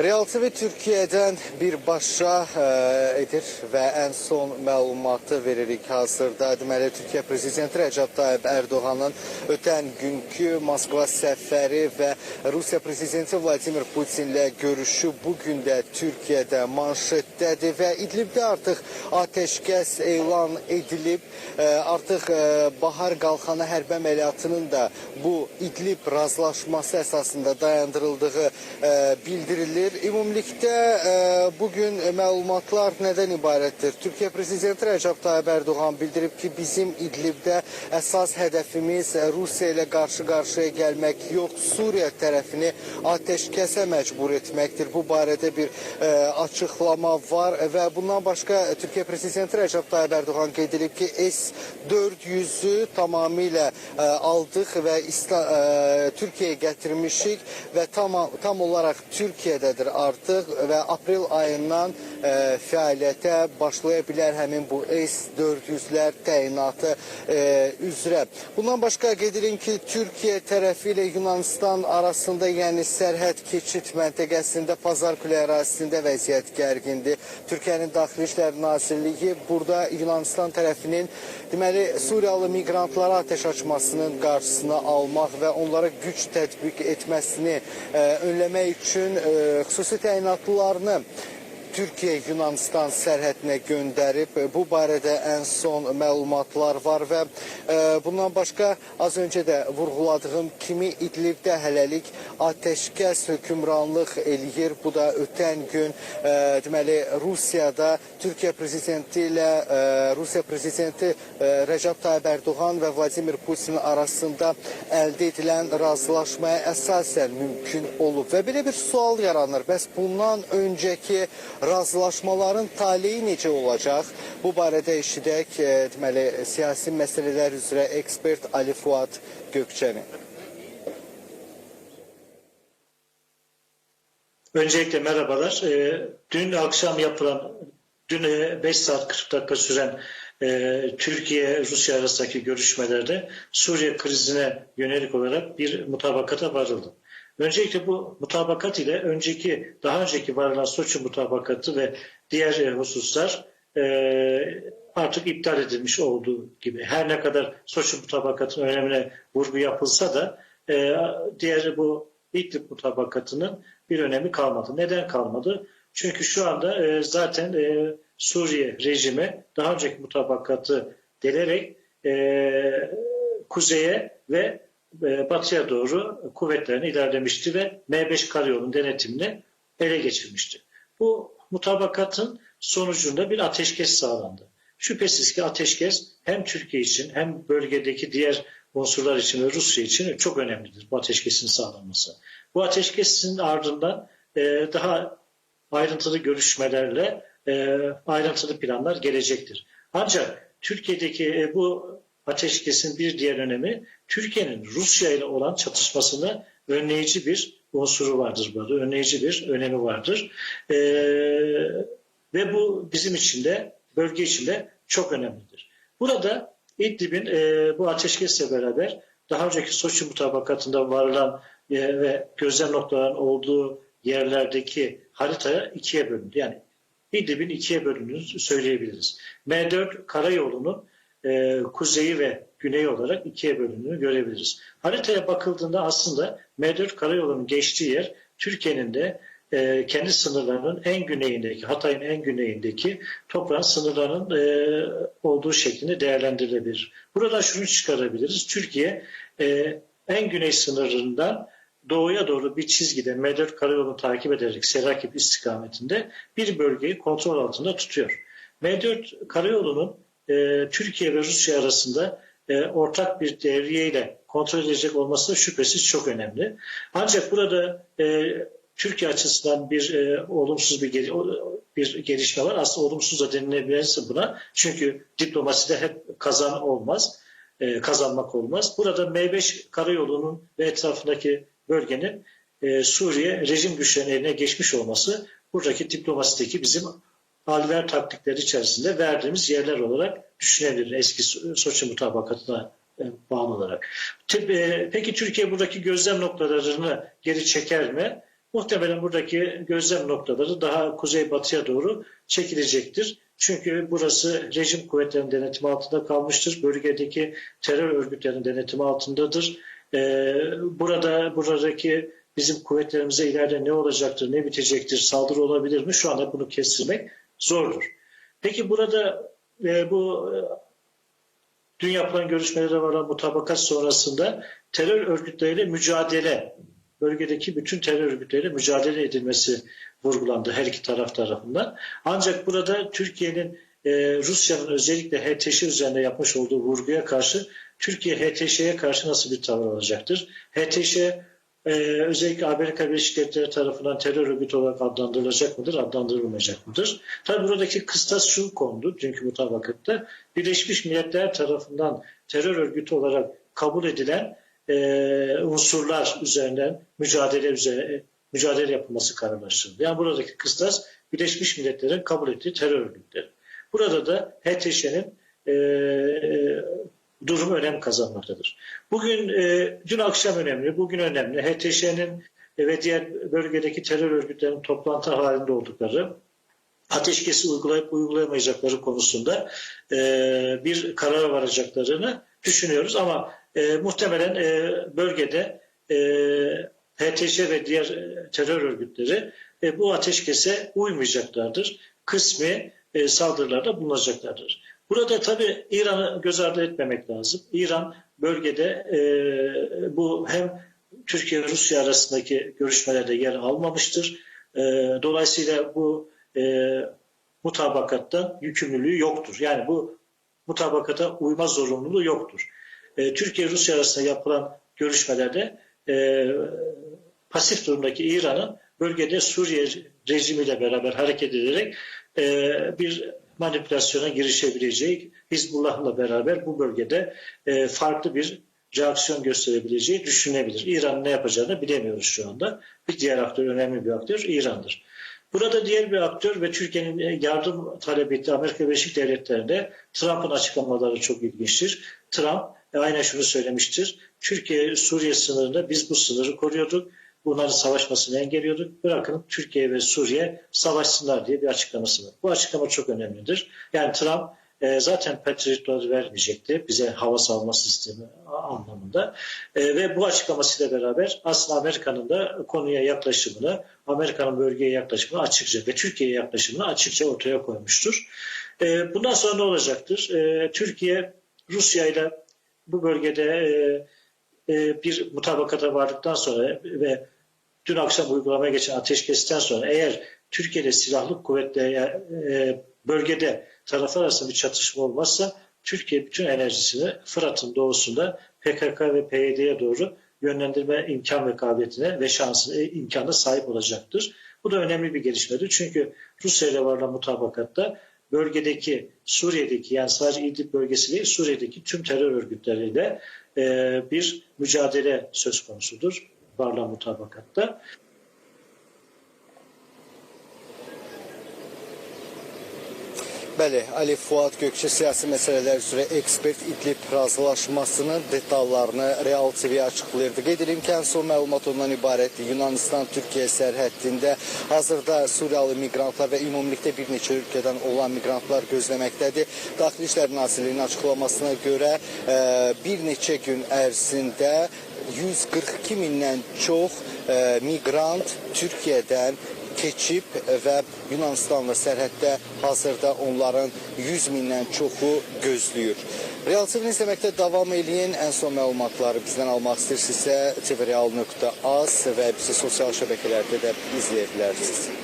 Real TV Türkiye'den birbaşa e, edir və ən son məlumatı veririk hazırda. Deməli, Türkiyə Prezidenti Rəcəb Tayyip Ərdoğanın ötən günkü Moskva səfəri və Rusiya Prezidenti Vladimir Putinlə görüşü bugün də Türkiyədə manşetdədir və İdlibdə artıq ateşkəs elan edilib. E, Artıq e, Bahar Qalxanı hərbi əməliyyatının da bu İdlib razılaşması əsasında dayandırıldığı e, bildirilir. Ümumilikdə e, bugün məlumatlar nədən ibarətdir? Türkiyə Prezidenti Rəcəb Tayyip Ərdoğan bildirib ki, bizim İdlibdə əsas hədəfimiz Rusiya ilə qarşı-qarşıya gəlmək yox, Suriya tərəfini ateşkəsə məcbur etməkdir. Bu barədə bir e, açıqlama var və bundan başqa Türkiyə Prezidenti Rəcəb Tayyip Ərdoğan qeyd edib ki, S-400-ü tamamilə e, aldıq və e, Türkiyəyə gətirmişik və tam, tam olaraq Türkiyədədir artıq və aprel ayından e, fəaliyyətə başlaya bilər həmin bu S-400-lər təyinatı e, üzrə. Bundan başqa qeyd edim ki, Türkiyə tərəfi ilə Yunanistan arasında, yəni sərhəd keçid məntəqəsində Pazarkülə ərazisində vəziyyət gərgindir. Türkiyənin Daxili İşlər Nazirliyi burada Yunanistan tərəfinin deməli Suriyalı miqrantlara atəş açmasının qarşısını almaq və onlara güc tətbiq etməsini e, önləmək üçün e, xüsusi təyinatlılarını Türkiyə Yunanistan sərhədinə göndərib. Bu barədə ən son məlumatlar var və e, bundan başqa az öncə də vurğuladığım kimi İdlibdə hələlik atəşkəs hökmranlıq eləyir. Bu da ötən gün e, deməli Rusiyada Türkiyə prezidenti ilə e, Rusiya prezidenti e, Rəcəb Tayyip Ərdoğan və Vladimir Putin arasında əldə edilən razılaşmaya əsasən mümkün olub. Və belə bir sual yaranır. Bəs bundan öncəki razılaşmaların taleyi necə olacaq? Bu barədə eşidək e, deməli siyasi məsələlər üzrə ekspert Ali Fuad Gökçəni. Öncelikle merhabalar. Ee, dün akşam yapılan, dün e, 5 saat 40 dakika süren e, Türkiye-Rusya arasındaki görüşmelerde Suriye krizine yönelik olarak bir mutabakata varıldı. Öncelikle bu mutabakat ile önceki, daha önceki varılan Soçi mutabakatı ve diğer e, hususlar e, artık iptal edilmiş olduğu gibi. Her ne kadar Soçi mutabakatının önemine vurgu yapılsa da e, diğer bu İdlib mutabakatının bir önemi kalmadı. Neden kalmadı? Çünkü şu anda e, zaten e, Suriye rejimi daha önceki mutabakatı delerek e, kuzeye ve batıya doğru kuvvetlerini ilerlemişti ve M5 karayolunun denetimini ele geçirmişti. Bu mutabakatın sonucunda bir ateşkes sağlandı. Şüphesiz ki ateşkes hem Türkiye için hem bölgedeki diğer unsurlar için ve Rusya için çok önemlidir bu ateşkesin sağlanması. Bu ateşkesin ardından e, daha ayrıntılı görüşmelerle e, ayrıntılı planlar gelecektir. Ancak Türkiye'deki e, bu ateşkesin bir diğer önemi Türkiye'nin Rusya ile olan çatışmasını önleyici bir unsuru vardır burada. Önleyici bir önemi vardır. E, ve bu bizim için de bölge için de çok önemlidir. Burada İdlib'in e, bu ateşkesle beraber daha önceki Soçi mutabakatında varılan e, ve gözlem noktalarının olduğu yerlerdeki haritaya ikiye bölündü. Yani İdlib'in ikiye bölündüğünü söyleyebiliriz. M4 karayolunun e, kuzeyi ve güneyi olarak ikiye bölündüğünü görebiliriz. Haritaya bakıldığında aslında M4 karayolunun geçtiği yer Türkiye'nin de e, kendi sınırlarının en güneyindeki, Hatay'ın en güneyindeki toprağın sınırlarının e, olduğu şeklinde değerlendirilebilir. Burada şunu çıkarabiliriz. Türkiye e, en güney sınırından doğuya doğru bir çizgide M4 karayolunu takip ederek Serakip istikametinde bir bölgeyi kontrol altında tutuyor. M4 karayolunun e, Türkiye ve Rusya arasında e, ortak bir devriyeyle kontrol edilecek olması şüphesiz çok önemli. Ancak burada e, Türkiye açısından bir e, olumsuz bir, gel- bir gelişme var. Aslında olumsuz da denilebilirse buna. Çünkü diplomaside hep kazan olmaz. E, kazanmak olmaz. Burada M5 karayolunun ve etrafındaki bölgenin e, Suriye rejim güçlerinin eline geçmiş olması buradaki diplomasideki bizim haller taktikleri içerisinde verdiğimiz yerler olarak düşünebilir eski So- Soçi mutabakatına e, bağlı olarak. E, Peki Türkiye buradaki gözlem noktalarını geri çeker mi? muhtemelen buradaki gözlem noktaları daha kuzeybatıya doğru çekilecektir. Çünkü burası rejim kuvvetlerinin denetimi altında kalmıştır. Bölgedeki terör örgütlerinin denetimi altındadır. Ee, burada buradaki bizim kuvvetlerimize ileride ne olacaktır, ne bitecektir, saldırı olabilir mi? Şu anda bunu kestirmek zordur. Peki burada e, bu e, dün yapılan görüşmelere varan mutabakat sonrasında terör örgütleriyle mücadele, bölgedeki bütün terör örgütleriyle mücadele edilmesi vurgulandı her iki taraf tarafından. Ancak burada Türkiye'nin e, Rusya'nın özellikle HTŞ üzerinde yapmış olduğu vurguya karşı Türkiye HTŞ'ye karşı nasıl bir tavır alacaktır? HTŞ e, özellikle Amerika Birleşik Devletleri tarafından terör örgütü olarak adlandırılacak mıdır, adlandırılmayacak mıdır? Tabi buradaki kıstas şu kondu dünkü mutabakatta. Birleşmiş Milletler tarafından terör örgütü olarak kabul edilen e, unsurlar üzerinden mücadele üzerine mücadele yapılması kararlaştırıldı. Yani buradaki kıstas Birleşmiş Milletler'in kabul ettiği terör örgütleri. Burada da HTŞ'nin e, durumu önem kazanmaktadır. Bugün, e, dün akşam önemli, bugün önemli. HTŞ'nin ve diğer bölgedeki terör örgütlerinin toplantı halinde oldukları, ateşkesi uygulayıp uygulayamayacakları konusunda e, bir karara varacaklarını düşünüyoruz. Ama e, muhtemelen e, bölgede e, HTŞ ve diğer e, terör örgütleri e, bu ateşkese uymayacaklardır. Kısmi e, saldırılarda bulunacaklardır. Burada tabii İran'ı göz ardı etmemek lazım. İran bölgede e, bu hem Türkiye-Rusya arasındaki görüşmelerde yer almamıştır. E, dolayısıyla bu e, mutabakatta yükümlülüğü yoktur. Yani bu mutabakata uyma zorunluluğu yoktur. E, Türkiye-Rusya arasında yapılan görüşmelerde e, pasif durumdaki İran'ın bölgede Suriye rejimiyle beraber hareket ederek e, bir manipülasyona girişebileceği, Hizbullah'la beraber bu bölgede e, farklı bir reaksiyon gösterebileceği düşünülebilir. İran ne yapacağını bilemiyoruz şu anda. Bir diğer aktör, önemli bir aktör İran'dır. Burada diğer bir aktör ve Türkiye'nin yardım talep ettiği Amerika Birleşik Devletleri'nde Trump'ın açıklamaları çok ilginçtir. Trump e, aynen şunu söylemiştir. Türkiye Suriye sınırında biz bu sınırı koruyorduk. Bunların savaşmasını engelliyorduk. Bırakın Türkiye ve Suriye savaşsınlar diye bir açıklaması var. Bu açıklama çok önemlidir. Yani Trump e, zaten Patriot'ları vermeyecekti bize hava savunma sistemi anlamında. E, ve bu açıklamasıyla beraber aslında Amerika'nın da konuya yaklaşımını, Amerika'nın bölgeye yaklaşımını açıkça ve Türkiye'ye yaklaşımını açıkça ortaya koymuştur. E, bundan sonra ne olacaktır? E, Türkiye Rusya ile bu bölgede e, e, bir mutabakata vardıktan sonra ve dün akşam uygulamaya geçen ateşkesten sonra eğer Türkiye'de silahlı kuvvetle e, bölgede taraflar arasında bir çatışma olmazsa Türkiye bütün enerjisini Fırat'ın doğusunda PKK ve PYD'ye doğru yönlendirme imkan ve kabiliyetine ve şansına, imkanına sahip olacaktır. Bu da önemli bir gelişmedir. Çünkü Rusya ile varılan mutabakatta bölgedeki Suriye'deki yani sadece İdlib bölgesi değil Suriye'deki tüm terör örgütleriyle e, bir mücadele söz konusudur varılan mutabakatta. Bəli, Ali Fuad Gökçe siyasi məsələlər üzrə ekspert İdlib razılaşmasının detallarını Real TV açıqlayırdı. Qeyd edim ki, ən son məlumat ondan ibarətdir. Yunanistan-Türkiyə sərhəddində hazırda Suriyalı miqrantlar və ümumilikdə bir neçə ölkədən olan miqrantlar gözləməkdədir. Daxili İşlər Nazirliyinin açıqlamasına görə e, bir neçə gün ərzində 142 mindən çox e, miqrant Türkiyədən keçib və Yunanistanla sərhəddə hazırda onların 100 mindən çoxu gözləyir. Real TV-ni izləməkdə davam eləyin. Ən son məlumatları bizdən almaq istəyirsinizsə tvreal.az və bizi sosial şəbəkələrdə də izləyə bilərsiniz.